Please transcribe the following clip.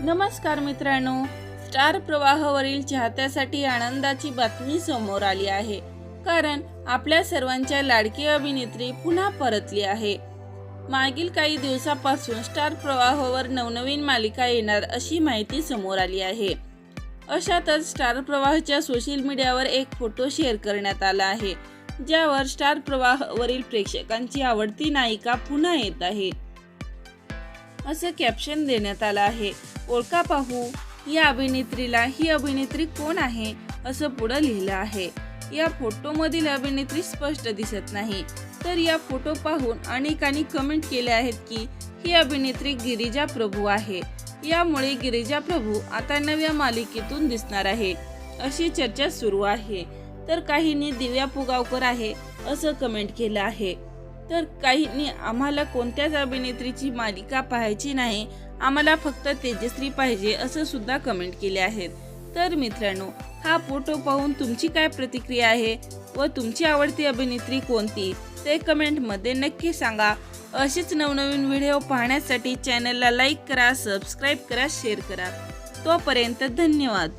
नमस्कार मित्रांनो. स्टार प्रवाहावरील चाहत्यासाठी आनंदाची बातमी समोर आली आहे. कारण आपल्या सर्वांच्या लाडकी अभिनेत्री पुन्हा परतली आहे. मागील काही दिवसापासून स्टार प्रवाहावर नवनवीन मालिका येणार अशी माहिती समोर आली आहे. अशातच स्टार प्रवाहच्या सोशल मीडियावर एक फोटो शेअर करण्यात आला आहे. ज्यावर स्टार प्रवाहावरील प्रेक्षकांची आवडती नायिका पुन्हा येत आहे. असं कॅप्शन देण्यात आलं आहे. ओळखा पाहू. या अभिनेत्रीला ही अभिनेत्री कोण आहे असं पुढं लिहिलं आहे. या फोटोमधील अभिनेत्री स्पष्ट दिसत नाही. तर या फोटो पाहून अनेकांनी कमेंट केले आहेत की ही अभिनेत्री गिरिजा प्रभू आहे. यामुळे गिरिजा प्रभू आता नव्या मालिकेतून दिसणार आहे. अशी चर्चा सुरू आहे. तर काहींनी दिव्या पुगावकर आहे असं कमेंट केलं आहे. तर काहींनी आम्हाला कोणत्याच अभिनेत्रीची मालिका पाहायची नाही आम्हाला फक्त तेजश्री पाहिजे असं सुद्धा कमेंट केले आहेत. तर मित्रांनो हा फोटो पाहून तुमची काय प्रतिक्रिया आहे व तुमची आवडती अभिनेत्री कोणती? ते कमेंटमध्ये नक्की सांगा. असेच नवनवीन व्हिडिओ पाहण्यासाठी चॅनलला लाईक करा सबस्क्राईब करा शेअर करा. तोपर्यंत धन्यवाद.